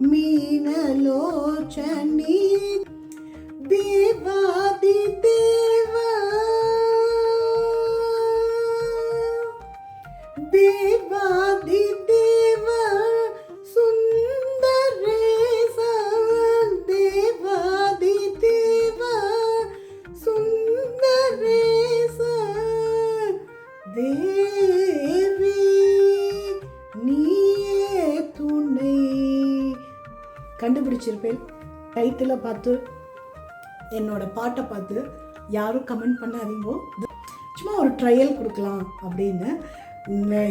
வாழ் மீனலோச்சனி கண்டுபிடிச்சிருப்பேன். டைட்டிலை பார்த்து என்னோட பாட்டை பார்த்து யாரும் கமெண்ட் பண்ணாதீங்க. சும்மா ஒரு ட்ரையல் கொடுக்கலாம் அப்படின்னு.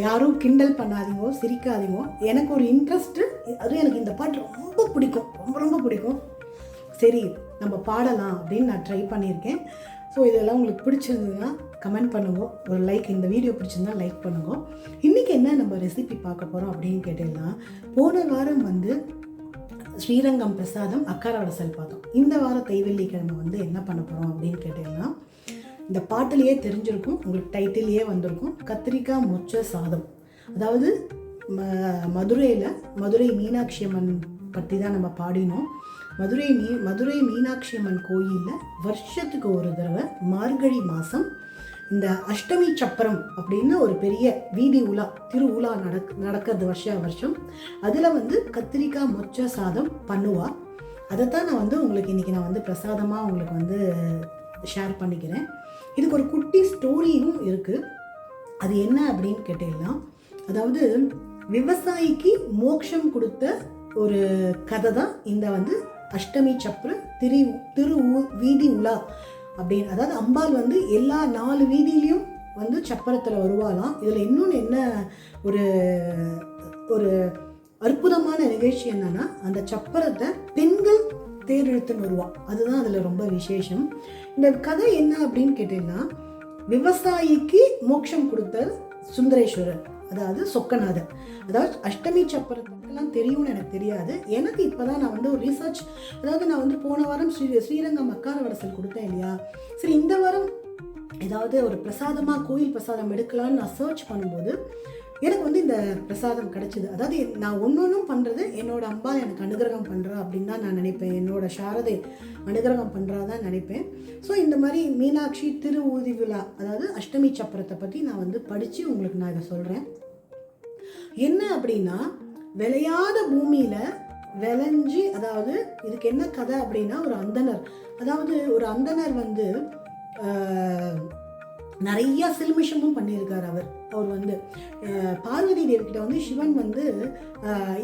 யாரும் கிண்டல் பண்ணாதீங்க சிரிக்காதீங்க. எனக்கு ஒரு இன்ட்ரெஸ்ட்டு அதுவும் எனக்கு இந்த பாட்டு ரொம்ப பிடிக்கும். ரொம்ப ரொம்ப பிடிக்கும். சரி நம்ம பாடலாம் அப்படின்னு நான் ட்ரை பண்ணியிருக்கேன். ஸோ இதெல்லாம் உங்களுக்கு பிடிச்சிருந்ததுன்னா கமெண்ட் பண்ணுவோம் ஒரு லைக் இந்த வீடியோ பிடிச்சிருந்தா லைக் பண்ணுங்க. இன்றைக்கி என்ன நம்ம ரெசிபி பார்க்க போகிறோம் அப்படின்னு கேட்டிங்கன்னா போன வாரம் வந்து ஸ்ரீரங்கம் பிரசாதம் அக்கார வடசல் பார்த்தோம் இந்த வாரம் தைவெள்ளிக்கிழமை வந்து என்ன பண்ண போகிறோம் அப்படின்னு கேட்டிங்கன்னா இந்த பாட்டிலேயே தெரிஞ்சிருக்கும் உங்களுக்கு டைட்டிலேயே வந்திருக்கும் கத்திரிக்காய் மொச்ச சாதம். அதாவது ம மதுரையில் மதுரை மீனாட்சி அம்மன் பற்றி தான் நம்ம பாடினோம். மதுரை மீ மதுரை மீனாட்சி அம்மன் கோயிலில் வருஷத்துக்கு ஒரு தடவை மார்கழி மாதம் இந்த அஷ்டமி சப்பரம் அப்படின்னு ஒரு பெரிய வீதி உலா திரு உலா நடக் நடக்கிறது வருஷ வருஷம். அதில் வந்து கத்திரிக்காய் மொச்ச சாதம் பண்ணுவா. அதைத்தான் நான் வந்து உங்களுக்கு இன்றைக்கி நான் வந்து பிரசாதமாக உங்களுக்கு வந்து ஷேர் பண்ணிக்கிறேன். இதுக்கு ஒரு குட்டி ஸ்டோரியும் இருக்குது அது என்ன அப்படின்னு கேட்டீங்கன்னா அதாவது விவசாயிக்கு மோட்சம் கொடுத்த ஒரு கதை தான் இந்த வந்து அஷ்டமி சப்ர திரு திரு வீதி உலா அப்படின்னு. அதாவது அம்பாள் வந்து எல்லா நாலு வீதியிலையும் வந்து சப்பரத்தில் வருவாளாம். இதில் இன்னொன்று என்ன ஒரு ஒரு அற்புதமான நிகழ்ச்சி என்னன்னா அந்த சப்பரத்தை பெண்கள் தேரெழுத்துன்னு வருவாள் அதுதான் அதில் ரொம்ப விசேஷம். இந்த கதை என்ன அப்படின்னு கேட்டீங்கன்னா விவசாயிக்கு மோட்சம் கொடுத்த சுந்தரேஸ்வரர். அதாவது சொக்கநாதர். அதாவது அஷ்டமி சப்பரத்துக்கெல்லாம் தெரியும்னு எனக்கு தெரியாது. எனக்கு இப்போ தான் நான் வந்து ஒரு ரிசர்ச் அதாவது நான் வந்து போன வாரம் ஸ்ரீ ஸ்ரீரங்கம் அக்கார வடசல் கொடுத்தேன் இல்லையா? சரி இந்த வாரம் ஏதாவது ஒரு பிரசாதமாக கோயில் பிரசாதம் எடுக்கலாம்னு நான் சர்ச் பண்ணும்போது எனக்கு வந்து இந்த பிரசாதம் கிடைச்சிது. அதாவது நான் ஒன்று ஒன்றும் பண்ணுறது என்னோட அம்பா எனக்கு அனுகிரகம் பண்ணுறா அப்படின்னு தான் நான் நினைப்பேன். என்னோட சாரதை அனுகிரகம் பண்ணுறா தான் நினைப்பேன். ஸோ இந்த மாதிரி மீனாட்சி திரு ஊதி விழா அதாவது அஷ்டமி சப்பரத்தை பற்றி நான் வந்து படித்து உங்களுக்கு நான் இதை சொல்கிறேன் என்ன அப்படின்னா விளையாத பூமியில் விளைஞ்சி அதாவது இதுக்கு என்ன கதை அப்படின்னா ஒரு அந்தனர். அதாவது ஒரு அந்தனர் வந்து நிறைய சில்மிஷமும் பண்ணியிருக்கார் அவர். அவர் வந்து பார்வதி தேவி வந்து சிவன் வந்து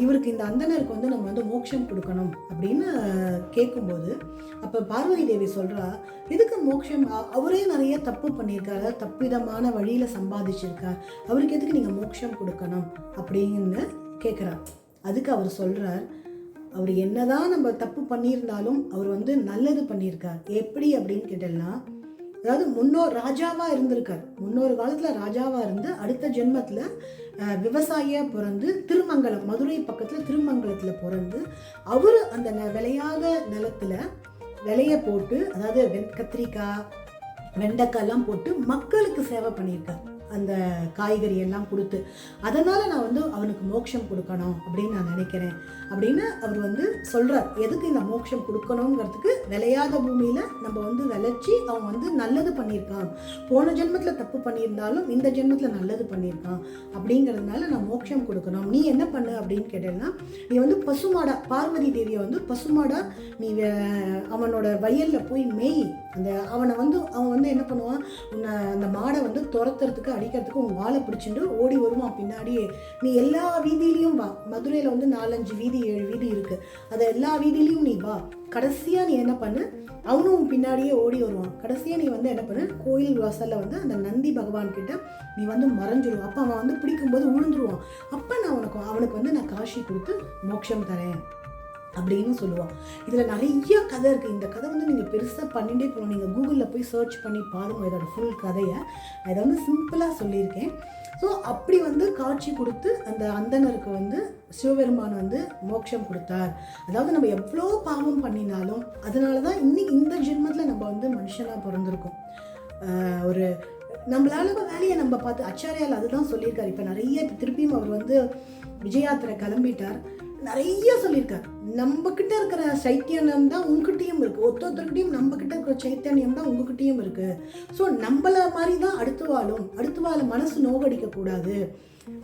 இவருக்கு இந்த அந்தனருக்கு வந்து நம்ம வந்து மோட்சம் கொடுக்கணும் அப்படின்னு கேட்கும்போது அப்போ பார்வதி தேவி சொல்றா இதுக்கு மோட்சம்? அவரே நிறைய தப்பு பண்ணியிருக்காரு. அதாவது தப்பிதமான வழியில் சம்பாதிச்சிருக்கார். அவருக்கு எதுக்கு நீங்கள் மோட்சம் கொடுக்கணும்? அப்படின்னு கேட்குறார் அதுக்கு அவர் சொல்கிறார் அவர் என்னதான் நம்ம தப்பு பண்ணியிருந்தாலும் அவர் வந்து நல்லது பண்ணியிருக்கார். எப்படி அப்படின்னு கேட்டோம்னா அதாவது முன்னோர் ராஜாவாக இருந்திருக்கார். முன்னொரு காலத்தில் ராஜாவாக இருந்து அடுத்த ஜென்மத்தில் விவசாயியாக பிறந்து திருமங்கலம் மதுரை பக்கத்தில் திருமங்கலத்தில் பிறந்து அவர் அந்த ந- விளையாத நிலத்துல விளைய போட்டு அதாவது வெண் கத்திரிக்காய் வெண்டைக்காய்லாம் போட்டு மக்களுக்கு சேவை பண்ணியிருக்கார். அந்த காய்கறி எல்லாம் கொடுத்து அதனால் நான் வந்து அவனுக்கு மோட்சம் கொடுக்கணும் அப்படின்னு நான் நினைக்கிறேன். அப்படின்னு அவர் வந்து சொல்கிறார் எதுக்கு இந்த மோட்சம் கொடுக்கணுங்கிறதுக்கு விளையாத பூமியில் நம்ம வந்து விளைச்சி அவன் வந்து நல்லது பண்ணியிருக்கான். போன ஜென்மத்தில் தப்பு பண்ணியிருந்தாலும் இந்த ஜென்மத்தில் நல்லது பண்ணியிருக்கான் அப்படிங்கிறதுனால நான் மோட்சம் கொடுக்கணும். நீ என்ன பண்ணு அப்படின்னு கேட்டேன்னா நீ வந்து பசுமாடா பார்வதி தேவியை வந்து பசுமாடா நீ வே- அவனோட வயலில் போய் மெய் அந்த அவனை வந்து அவன் வந்து என்ன பண்ணுவான்? உன்னை அந்த மாடை வந்து துரத்துறதுக்கு அடிக்கிறதுக்கு உன் வாழை பிடிச்சிட்டு ஓடி வருவான் பின்னாடியே. நீ எல்லா வீதியிலையும் வா. மதுரையில் வந்து நாலஞ்சு வீதி ஏழு வீதி இருக்கு. அதை எல்லா வீதியிலையும் நீ வா. கடைசியாக நீ என்ன பண்ணு? அவனும் உன் பின்னாடியே ஓடி வருவான். கடைசியாக நீ வந்து என்ன பண்ணு? கோயில் வாசலில் வந்து அந்த நந்தி பகவான் கிட்ட நீ வந்து மறைஞ்சிருவான் அப்போ அவன் வந்து பிடிக்கும்போது விழுந்துருவான் அப்போ நான் உனக்கு அவனுக்கு வந்து நான் காஷி கொடுத்து மோட்சம் தரேன். அப்படின்னு சொல்லுவான் இதில் நிறைய கதை இருக்குது இந்த கதை வந்து நீங்கள் பெருசாக பண்ணிகிட்டே போகணும். நீங்கள் கூகுளில் போய் சர்ச் பண்ணி பாருங்கள் இதோட ஃபுல் கதையை. நான் இதை வந்து சிம்பிளாக சொல்லியிருக்கேன். ஸோ அப்படி வந்து காட்சி கொடுத்து அந்த அந்தனருக்கு வந்து சிவபெருமான் வந்து மோட்சம் கொடுத்தார். அதாவது நம்ம எவ்வளோ பாவம் பண்ணினாலும் அதனால தான் இன்னைக்கு இந்த ஜென்மத்தில் நம்ம வந்து மனுஷனாக பிறந்திருக்கோம். ஒரு நம்மளால வேலையை நம்ம பார்த்து அச்சாரியால் அதுதான் சொல்லியிருக்காரு. இப்போ நிறைய திருப்பியும் அவர் வந்து விஜயாத்திரை கிளம்பிட்டார். நிறைய சொல்லியிருக்காரு. நம்ம இருக்கிற சைத்தியம் தான் உங்ககிட்டயும் இருக்கு. ஒருத்த ஒருத்தர்கிட்டயும் நம்ம கிட்ட இருக்கிற சைத்தன்யம் தான் உங்ககிட்டயும் இருக்கு. ஸோ நம்மள மாதிரி தான் அடுத்து வாழும். அடுத்து வாழ மனசு நோகடிக்க கூடாது.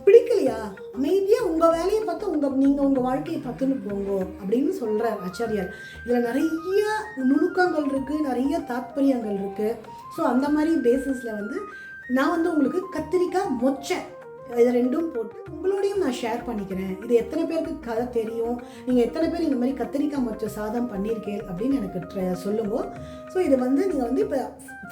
பிடிக்கலையா? அமைதியா உங்க வேலையை பார்த்து உங்க நீங்க உங்க வாழ்க்கையை பார்த்துன்னு போங்க அப்படின்னு சொல்றார் ஆச்சாரியார். இதுல நிறைய நுணுக்கங்கள் இருக்கு நிறைய தாத்பரியங்கள் இருக்கு. ஸோ அந்த மாதிரி பேசிஸ்ல வந்து நான் வந்து உங்களுக்கு கத்திரிக்காய் மொச்சை இது ரெண்டும் போட்டு உங்களோடையும் நான் ஷேர் பண்ணிக்கிறேன். இது எத்தனை பேருக்கு கதை தெரியும்? நீங்கள் எத்தனை பேர் இந்த மாதிரி கத்திரிக்காய் மொச்ச சாதம் பண்ணியிருக்கேன் அப்படின்னு எனக்கு ட்ர- சொல்லுவோம் ஸோ இது வந்து நீங்கள் வந்து இப்போ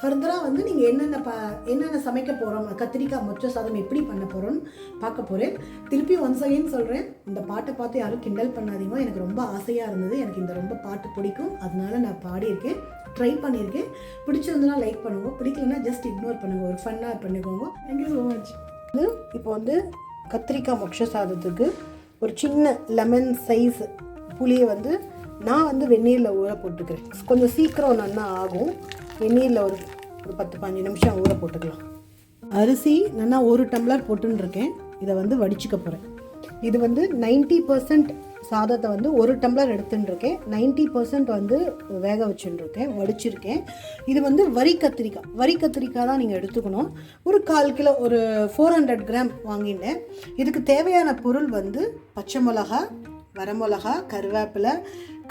ஃபர்தராக வந்து நீங்கள் என்னென்ன ப என்னென்ன சமைக்க போகிறோம் கத்திரிக்காய் மொச்ச சாதம் எப்படி பண்ண போகிறோம்னு பார்க்க போகிறேன் திருப்பி ஒன்ஸ் அகைன் சொல்கிறேன் இந்த பாட்டை பார்த்து யாரும் கிண்டல் பண்ணாதீங்க. எனக்கு ரொம்ப ஆசையாக இருந்தது. எனக்கு இந்த ரொம்ப பாட்டு பிடிக்கும். அதனால நான் பாடியிருக்கேன். ட்ரை பண்ணியிருக்கேன். பிடிச்சிருந்தனா லைக் பண்ணுவோம் பிடிக்கலன்னா ஜஸ்ட் இக்னோர் பண்ணுங்க. ஒரு ஃபன்னாக பண்ணிக்கோங்க. தேங்க்யூ ஸோ மச் இப்போ வந்து கத்திரிக்காய் மொட்ச சாதத்துக்கு ஒரு சின்ன லெமன் சைஸ் புளியை வந்து நான் வந்து வெந்நீரில் ஊற போட்டுக்கிறேன். கொஞ்சம் சீக்கிரம் நல்லா ஆகும். வெந்நீரில் ஒரு ஒரு பத்து பதினஞ்சு நிமிஷம் ஊற போட்டுக்கலாம். அரிசி நல்லா ஒரு டம்ளர் போட்டுன்னு இருக்கேன். இதை வந்து வடிச்சுக்க போகிறேன் இது வந்து 90% பர்சன்ட் சாதத்தை வந்து ஒரு டம்ளர் எடுத்துட்டுருக்கேன். நைன்ட்டி பர்சன்ட் வந்து வேக வச்சுன்னு வடிச்சிருக்கேன். இது வந்து வரி கத்திரிக்காய். வரி கத்திரிக்காய் தான் நீங்கள் எடுத்துக்கணும். ஒரு கால் கிலோ ஒரு ஃபோர் ஹண்ட்ரட் கிராம் வாங்கிட்டேன். இதுக்கு தேவையான பொருள் வந்து பச்சை மிளகா வரமிளகா கருவேப்பிலை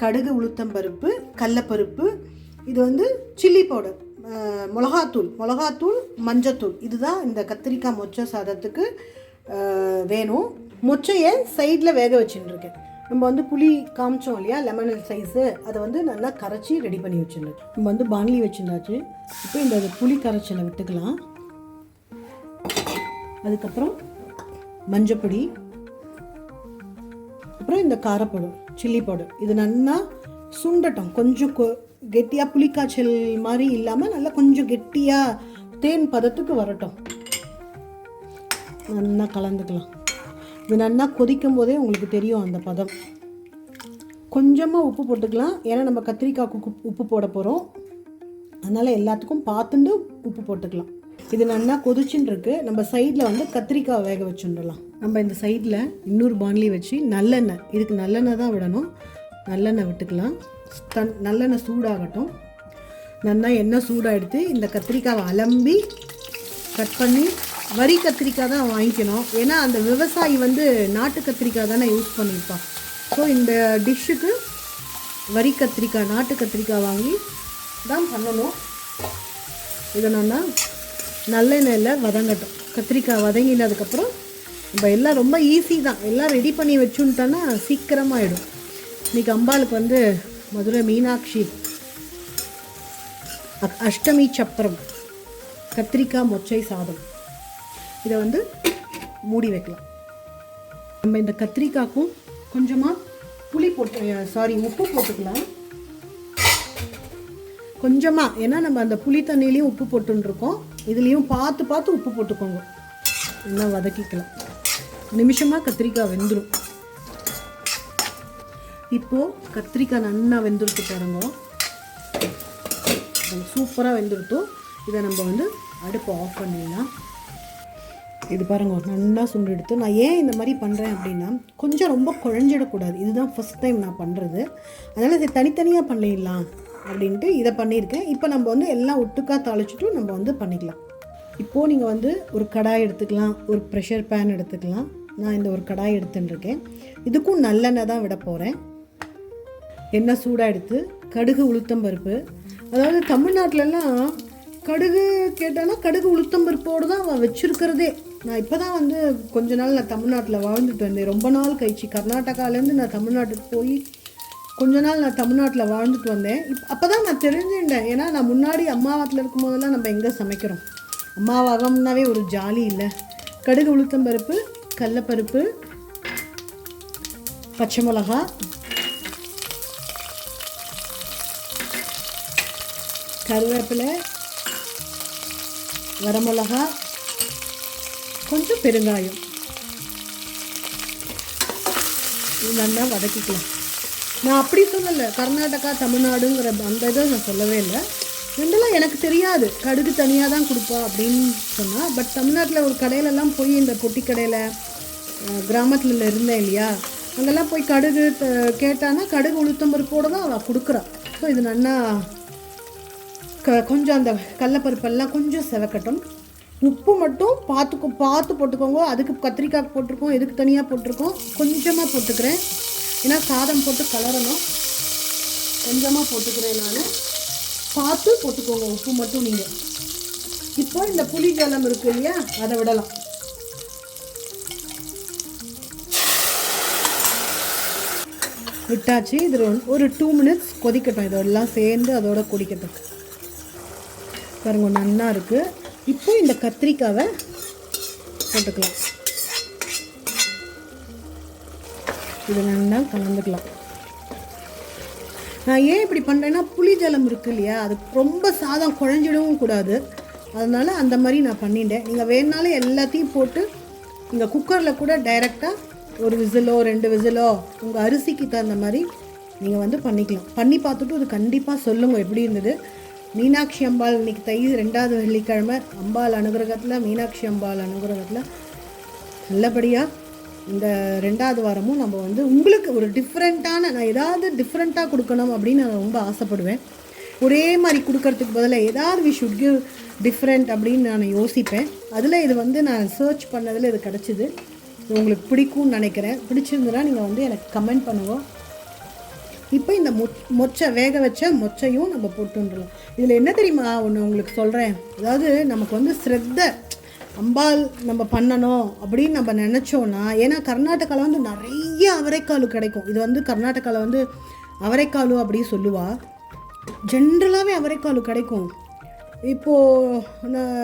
கடுகு உளுத்தம்பருப்பு கடலப்பருப்பு. இது வந்து சில்லி பவுடர் மிளகாத்தூள். மிளகாத்தூள் மஞ்சத்தூள். இதுதான் இந்த கத்திரிக்காய் மொச்சை சாதத்துக்கு வேணும். மொச்சையை சைடில் வேக வச்சுட்டுருக்கேன். நம்ம வந்து புளி காமிச்சோம் இல்லையா? லெமன் சைஸு அதை வந்து நல்லா கரைச்சி ரெடி பண்ணி வச்சுருந்தோம் நம்ம வந்து பாண்லி வச்சுருந்தாச்சு. இப்போ இந்த புளி கரைச்சலை விட்டுக்கலாம். அதுக்கப்புறம் மஞ்சப்பொடி. அப்புறம் இந்த காரப்பவுடர் சில்லி பவுடர் இது நல்லா சுண்டட்டும். கொஞ்சம் கொ கெட்டியாக புளிக்காய்ச்சல் மாதிரி இல்லாமல் நல்லா கொஞ்சம் கெட்டியாக தேன் பதத்துக்கு வரட்டும். நல்லா கலந்துக்கலாம். இது நல்லா கொதிக்கும் போதே உங்களுக்கு தெரியும் அந்த பதம். கொஞ்சமாக உப்பு போட்டுக்கலாம். ஏன்னா நம்ம கத்திரிக்காய்க்கு உப்பு- போட போகிறோம் அதனால் எல்லாத்துக்கும் பார்த்துட்டு உப்பு போட்டுக்கலாம். இது நல்லா கொதிச்சுன்னு இருக்கு. நம்ம சைடில் வந்து கத்திரிக்காய் வேக வச்சுடலாம். நம்ம இந்த சைடில் இன்னொரு பாண்லி வச்சு நல்லெண்ணெய் இதுக்கு நல்லெண்ணெய் தான் விடணும். நல்லெண்ணெய் விட்டுக்கலாம். தன் நல்லெண்ணெய் சூடாகட்டும். நல்லா எண்ணெய் சூடாக எடுத்து இந்த கத்திரிக்காவை அலம்பி கட் பண்ணி வரி கத்திரிக்காய் தான் வாங்கிக்கணும். ஏன்னா அந்த விவசாயி வந்து நாட்டு கத்திரிக்காய் தானே யூஸ் பண்ணியிருப்பான் ஸோ இந்த டிஷ்ஷுக்கு வரி கத்திரிக்காய் நாட்டு கத்திரிக்காய் வாங்கி தான் பண்ணணும். இதை நல்லா நல்லெண்ணெயில் வதங்கட்டும். கத்திரிக்காய் வதங்கினதுக்கப்புறம் நம்ம எல்லாம் ரொம்ப ஈஸி தான். எல்லாம் ரெடி பண்ணி வச்சுன்ட்டோன்னா சீக்கிரமாகிடும் இன்றைக்கி அம்பாளுக்கு வந்து மதுரை மீனாட்சி அஷ்டமி சப்பரம் கத்திரிக்காய் மொச்சை சாதம். இதை வந்து மூடி வைக்கலாம். நம்ம இந்த கத்திரிக்காய்க்கும் கொஞ்சமாக புளி போட்டு சாரி உப்பு போட்டுக்கலாம். கொஞ்சமாக ஏன்னா நம்ம அந்த புளி தண்ணியிலையும் உப்பு போட்டுருக்கோம் இதுலேயும் பார்த்து பார்த்து உப்பு போட்டுக்கோங்க. நல்லா வதக்கிக்கலாம். நிமிஷமாக கத்திரிக்காய் வெந்துடும் இப்போது கத்திரிக்காய் நல்லா வெந்துருக்கு பாருங்க. சூப்பராக வெந்துருத்தோம் இதை நம்ம வந்து அடுப்பை ஆஃப் பண்ணிடலாம். இது பாருங்க நல்லா சுண்டு எடுத்து நான் ஏன் இந்த மாதிரி பண்ணுறேன் அப்படின்னா கொஞ்சம் ரொம்ப குழஞ்சிடக்கூடாது. இதுதான் ஃபஸ்ட் டைம் நான் பண்ணுறது அதனால் இதை தனித்தனியாக பண்ணிடலாம் அப்படின்ட்டு இதை பண்ணியிருக்கேன். இப்போ நம்ம வந்து எல்லாம் ஒட்டுக்கா தாளிச்சிட்டு நம்ம வந்து பண்ணிக்கலாம். இப்போது நீங்கள் வந்து ஒரு கடாய் எடுத்துக்கலாம் ஒரு ப்ரெஷர் பேன் எடுத்துக்கலாம். நான் இந்த ஒரு கடாய் எடுத்துன்னு இருக்கேன். இதுக்கும் நல்லெண்ணெய் தான் விட போகிறேன் எண்ணெய் சூடாக எடுத்து கடுகு உளுத்தம்பருப்பு அதாவது தமிழ்நாட்டிலலாம் கடுகு கேட்டானா கடுகு உளுத்தம்பருப்போடு தான் அவன் வச்சுருக்கிறதே. நான் இப்போ தான் வந்து கொஞ்ச நாள் நான் தமிழ்நாட்டில் வாழ்ந்துட்டு வந்தேன். ரொம்ப நாள் கழிச்சு கர்நாடகாலேருந்து நான் தமிழ்நாட்டுக்கு போய் கொஞ்ச நாள் நான் தமிழ்நாட்டில் வாழ்ந்துட்டு வந்தேன். அப்போ தான் நான் தெரிஞ்சுட்டேன் ஏன்னா நான் முன்னாடி அம்மாவாட்டில் இருக்கும் போதெல்லாம் நம்ம எங்கே சமைக்கிறோம்? அம்மாவாகம்னாவே ஒரு ஜாலி இல்லை. கடுகு உளுத்தம் பருப்பு கடலப்பருப்பு பச்சை மிளகா கருவேப்பிலை வரமிளகா கொஞ்சம் பெருங்காயம். நல்லா வதக்கிக்கலாம். நான் அப்படி சொல்லலை. கர்நாடகா தமிழ்நாடுங்கிற அந்த இதை நான் சொல்லவே இல்லை. ரெண்டெல்லாம் எனக்கு தெரியாது. கடுகு தனியாக தான் கொடுப்பா அப்படின்னு சொன்னால் பட் தமிழ்நாட்டில் ஒரு கடையிலலாம் போய் இந்த பொட்டி கடையில் கிராமத்தில் இருந்தேன் இல்லையா? அங்கெல்லாம் போய் கடுகு கேட்டானா கடுகு உளுத்தம் பருப்போடு தான் அவள் கொடுக்குறா. ஸோ இது நல்லா க கொஞ்சம் அந்த கடலப்பருப்பெல்லாம் கொஞ்சம் செவக்கட்டும். உப்பு மட்டும் பார்த்துக்கோ பார்த்து போட்டுக்கோங்க. அதுக்கு கத்திரிக்காய் போட்டிருக்கோம் எதுக்கு தனியாக போட்டிருக்கோம் கொஞ்சமாக போட்டுக்கிறேன். ஏன்னா சாதம் போட்டு கலரணும். கொஞ்சமாக போட்டுக்கிறேன் நான். பார்த்து போட்டுக்கோங்க உப்பு மட்டும் நீங்கள் இப்போ இந்த புளி ஜலம் இருக்கு இல்லையா அதை விடலாம். விட்டாச்சு இது ஒரு- டூ மினிட்ஸ் கொதிக்கட்டும். இதெல்லாம் சேர்ந்து அதோட கொதிக்கட்டும். பாருங்க நன்னா இருக்குது இப்போ இந்த கத்திரிக்காவை போட்டுக்கலாம். இது நல்லா கலந்துக்கலாம். நான் ஏன் இப்படி பண்ணுறேன்னா புளி ஜலம் இருக்கு இல்லையா? அது ரொம்ப சாதம் குழஞ்சிடவும் கூடாது. அதனால் அந்த மாதிரி நான் பண்ணிட்டேன். நீங்கள் வேணாலும் எல்லாத்தையும் போட்டு இந்த குக்கரில் கூட டைரெக்டாக ஒரு விசிலோ ரெண்டு விசிலோ உங்கள் அரிசிக்கு தகுந்த மாதிரி நீங்கள் வந்து பண்ணிக்கலாம். பண்ணி பார்த்துட்டு அது கண்டிப்பாக சொல்லுங்கள் எப்படி இருந்தது. மீனாட்சி அம்பாள் இன்னைக்கு தை ரெண்டாவது வெள்ளிக்கிழமை. அம்பாள் அனுகிரகத்தில் மீனாட்சி அம்பாள் அனுகிரகத்தில் நல்லபடியாக இந்த ரெண்டாவது வாரமும் நம்ம வந்து உங்களுக்கு ஒரு டிஃப்ரெண்ட்டான நான் ஏதாவது டிஃப்ரெண்ட்டாக கொடுக்கணும் அப்படின்னு நான் ரொம்ப ஆசைப்படுவேன். ஒரே மாதிரி கொடுக்கறதுக்கு பதிலாக ஏதாவது வி ஷுட் கிவ் டிஃப்ரெண்ட் அப்படின்னு நான் யோசிப்பேன். அதில் இது வந்து நான் சர்ச் பண்ணதில் இது கிடச்சிது. உங்களுக்கு பிடிக்கும்னு நினைக்கிறேன். பிடிச்சிருந்ததுன்னா நீங்கள் வந்து எனக்கு கமெண்ட் பண்ணுவோம் இப்போ இந்த மொ மொச்சை வேக வச்ச மொச்சையும் நம்ம போட்டுன்றலாம். இதில் என்ன தெரியுமா? ஒன்று உங்களுக்கு சொல்கிறேன் அதாவது நமக்கு வந்து ஸ்ரத்த அம்பாள் நம்ம பண்ணணும் அப்படின்னு நம்ம நினச்சோன்னா ஏன்னா கர்நாடகாவில் வந்து நிறைய அவரைக்கால் கிடைக்கும். இது வந்து கர்நாடகாவில் வந்து அவரைக்காலு அப்படி சொல்லுவா. ஜென்ரலாகவே அவரைக்கால் கிடைக்கும். இப்போது நான்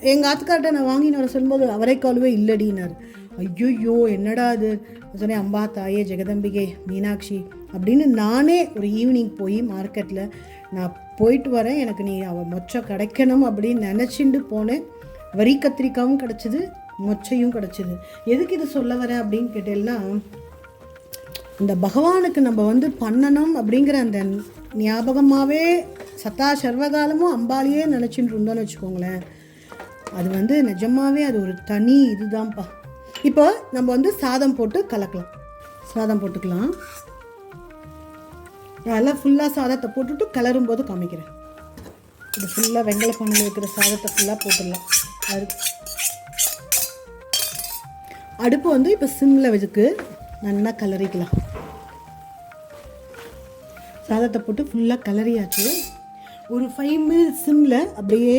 எங்கள் ஆத்துக்கார்ட்ட நான் வாங்கின்னு வர சொல்லும்போது அவரைக்காலுவே இல்லடினார் ஐயோ என்னடா அது சொன்னேன் அம்பா தாயே ஜெகதம்பிகை மீனாட்சி அப்படின்னு நானே ஒரு ஈவினிங் போய் மார்க்கெட்டில் நான் போயிட்டு வரேன். எனக்கு நீ அவள் மொச்சை கிடைக்கணும் அப்படின்னு நினச்சிண்டு போனேன். வரி கத்திரிக்காவும் கிடச்சிது மொச்சையும் கிடச்சிது. எதுக்கு இது சொல்ல வரேன் அப்படின்னு கேட்டேன்னா இந்த பகவானுக்கு நம்ம வந்து பண்ணணும் அப்படிங்கிற அந்த ஞாபகமாகவே சதா சர்வகாலமும் அம்பாலேயே நினச்சிட்டு இருந்தோன்னு வச்சுக்கோங்களேன். அது வந்து நிஜமாவே அது ஒரு தனி இதுதான்ப்பா. இப்போ நம்ம வந்து சாதம் போட்டு கலக்கலாம். சாதம் போட்டுக்கலாம். அதெல்லாம் ஃபுல்லாக சாதத்தை போட்டுட்டு கலரும் போது காமிக்கிறேன். இது ஃபுல்லாக வெங்கல பானையில் இருக்கிற சாதத்தை ஃபுல்லாக போட்டுடலாம். அது அடுப்பு வந்து இப்போ சிம்மில் வச்சுக்கு நல்லா கலரிக்கலாம். சாதத்தை போட்டு ஃபுல்லாக கலரியாச்சு. ஒரு ஃபைவ் மினிட்ஸ் சிம்மில் அப்படியே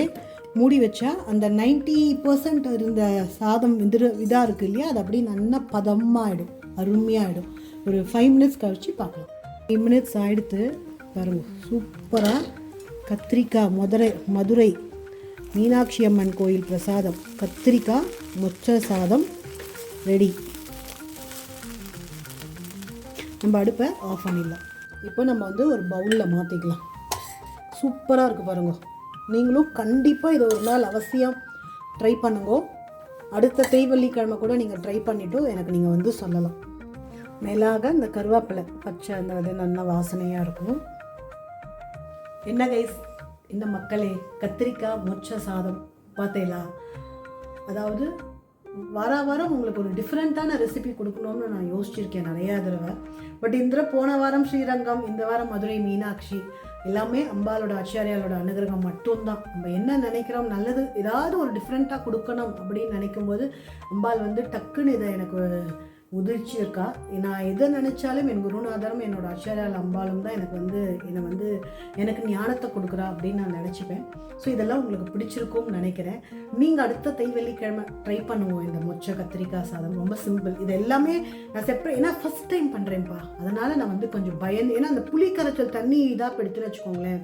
மூடி வச்சா அந்த 90% பர்சன்ட் இருந்த சாதம் இது இதாக இருக்குது இல்லையா? அது அப்படியே நல்லா பதமாகிடும் அருமையாகிடும் ஒரு ஃபைவ் மினிட்ஸ் கழித்து பார்க்கலாம். ஃபைவ் மினிட்ஸ் ஆகிடுத்து பாருங்க சூப்பராக கத்திரிக்காய் மதுரை மதுரை மீனாட்சி அம்மன் கோயில் பிரசாதம். கத்திரிக்காய் மொச்ச சாதம் ரெடி நம்ம அடுப்பை ஆஃப் பண்ணிடலாம். இப்போ நம்ம வந்து ஒரு பவுலில் மாற்றிக்கலாம் சூப்பராக இருக்குது பாருங்க. நீங்களும் கண்டிப்பாக இதை ஒரு நாள் அவசியம் ட்ரை பண்ணுங்க. அடுத்த தேய்வள்ளிக்கிழமை கூட நீங்கள் ட்ரை பண்ணிவிட்டு எனக்கு நீங்கள் வந்து சொல்லலாம். மேலாக இந்த கருவேப்பிலை பச்சை அந்த இது நல்லா வாசனையாக இருக்கும். என்ன கைஸ் இந்த மக்களே கத்திரிக்காய் மொச்சை சாதம் பார்த்தீங்களா? அதாவது வர வாரம் உங்களுக்கு ஒரு டிஃப்ரெண்ட்டான ரெசிபி கொடுக்கணும்னு நான் யோசிச்சிருக்கேன் நிறையா தடவை. பட் இந்த போன வாரம் ஸ்ரீரங்கம் இந்த வாரம் மதுரை மீனாட்சி எல்லாமே அம்பாலோட ஆச்சாரியாலோட அனுகிரகம் மட்டும்தான். நம்ம என்ன நினைக்கிறோம் நல்லது ஏதாவது ஒரு டிஃப்ரெண்ட்டாக கொடுக்கணும் அப்படின்னு நினைக்கும்போது அம்பாள் வந்து டக்குன்னு இதை எனக்கு உதிர்ச்சி இருக்கா நான் எதை நினச்சாலும் என் குருநாதரும் என்னோட அச்சாரியால் அம்பாலும் தான் எனக்கு வந்து என்னை வந்து எனக்கு ஞானத்தை கொடுக்குறா அப்படின்னு நான் நினச்சிப்பேன். ஸோ இதெல்லாம் உங்களுக்கு பிடிச்சிருக்கும்னு நினைக்கிறேன். நீங்கள் அடுத்த தை வெள்ளிக்கிழமை ட்ரை பண்ணுவோம் இந்த மொச்சை கத்திரிக்காய் சாதம். ரொம்ப சிம்பிள் இது எல்லாமே நான் செப்பரேட் ஏன்னா ஃபஸ்ட் டைம் பண்ணுறேன்ப்பா அதனால் நான் வந்து கொஞ்சம் பயந்து ஏன்னா அந்த புளி கரைச்சல் தண்ணி இதாக எடுத்துன்னு வச்சுக்கோங்களேன்.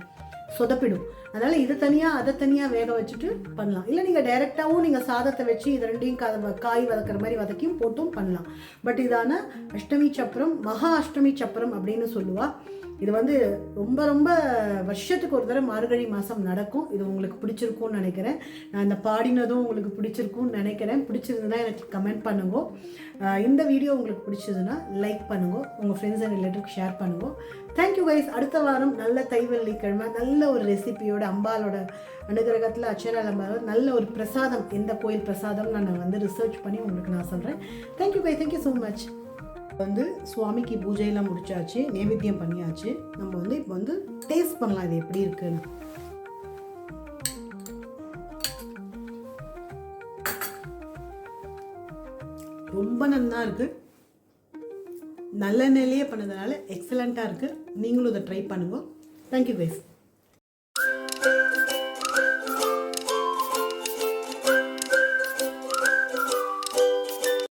சொதப்பிடும். அதனால் இது தனியாக அதை தனியாக வேக வச்சுட்டு பண்ணலாம். இல்லை நீங்கள் டைரெக்டாகவும் நீங்கள் சாதத்தை வச்சு இது ரெண்டையும் கா காய் வதக்கிற மாதிரி வதக்கியும் போட்டும் பண்ணலாம். பட் இதான அஷ்டமி சப்பரம் மகா அஷ்டமி சப்பரம் அப்படின்னு சொல்லுவா. இது வந்து ரொம்ப ரொம்ப வருஷத்துக்கு ஒரு தடவை மார்கழி மாதம் நடக்கும். இது உங்களுக்கு பிடிச்சிருக்கும்னு நினைக்கிறேன். நான் இந்த பாடினதும் உங்களுக்கு பிடிச்சிருக்கும்னு நினைக்கிறேன். பிடிச்சிருந்தா எனக்கு கமெண்ட் பண்ணுங்க. இந்த வீடியோ உங்களுக்கு பிடிச்சதுன்னா லைக் பண்ணுங்க. உங்கள் ஃப்ரெண்ட்ஸ் அண்ட் ரிலேட்டிவ் ஷேர் பண்ணுங்க. தேங்க்யூ கைஸ் அடுத்த வாரம் நல்ல தைவெள்ளிக்கிழமை நல்ல ஒரு ரெசிபியோட அம்பாலோட அனுகிரகத்தில் அச்சரால் அம்பாலோட நல்ல ஒரு பிரசாதம் எந்த கோயில் பிரசாதம் நான் வந்து ரிசர்ச் பண்ணி உங்களுக்கு நான் சொல்கிறேன் thank you guys thank you so much வந்து சுவாமிக்கு பூஜையெல்லாம் முடிச்சாச்சு நைவேத்தியம் பண்ணியாச்சு. நம்ம வந்து இப்போ வந்து டேஸ்ட் பண்ணலாம் இது எப்படி இருக்குன்னு. ரொம்ப நல்லா இருக்கு. நல்ல நிலையே பண்ணதுனால எக்ஸலண்ட்டாக இருக்குது நீங்களும் இதை ட்ரை பண்ணுங்க. Thank you guys